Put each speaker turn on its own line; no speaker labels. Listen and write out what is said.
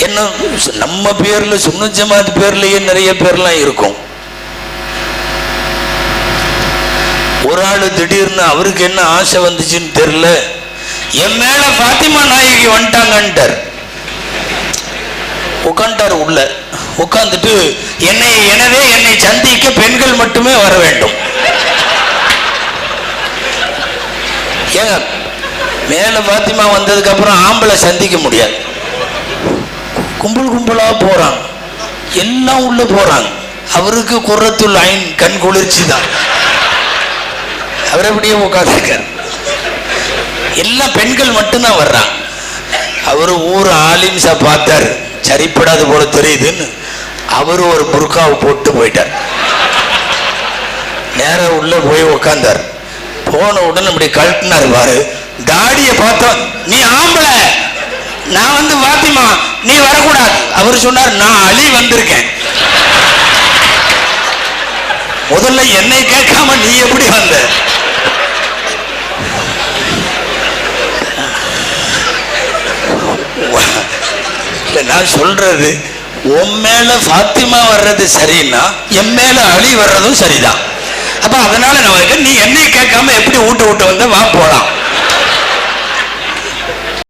என்ன? நம்ம பேர்ல சுன்னு ஜமாத் பேர்லயே நிறைய பேர்லாம் இருக்கும். ஒரு ஆள் திடீர்னு அவருக்கு என்ன ஆசை வந்துச்சுன்னு தெரியல. என் மேல பாத்திமா நாயகி வந்துட்டாங்கன்ட்டார். உட்காந்துட்டார் உள்ள. உட்காந்துட்டு என்னை எனவே என்னை சந்திக்க பெண்கள் மட்டுமே வர வேண்டும். ஏங்க மேல பாத்திமா வந்ததுக்கு அப்புறம் ஆம்பளை சந்திக்க முடியாது. கும்பல் கும்பலா போறாங்க. எல்லாம் உள்ள போறாங்க. அவருக்கு குரத்துள் ஐன் கண் குளிர்ச்சி தான். அவர் எப்படியே உட்காந்துருக்கார் எல்லாம் பெண்கள் மட்டும்தான் வர்றாங்க. அவர் ஊர் ஆலிம்ஸா பார்த்தார். சரிப்படாது போல தெரியுதுன்னு அவரு ஒரு புர்காவை போட்டு போயிட்டார். நேர உள்ள போய் உட்காந்தார் போன உடனே அப்படி கழட்டினார் பாரு. தாடியை பார்த்தோம் நீ ஆம்பளை நான் வந்து பாத்திமா நீ வரக்கூடாது அவர் சொன்னார் நான் அழி வந்திருக்கேன். முதல்ல என்னை கேட்காம நீ எப்படி வந்த? நான் சொல்றது உன் மேல பாத்திமா வர்றது சரின்னா என் மேல அழி வர்றதும் சரிதான். அப்ப அதனால நான் நீ என்னை கேட்காம எப்படி ஊட்ட விட்டு வந்த? வா போலாம்.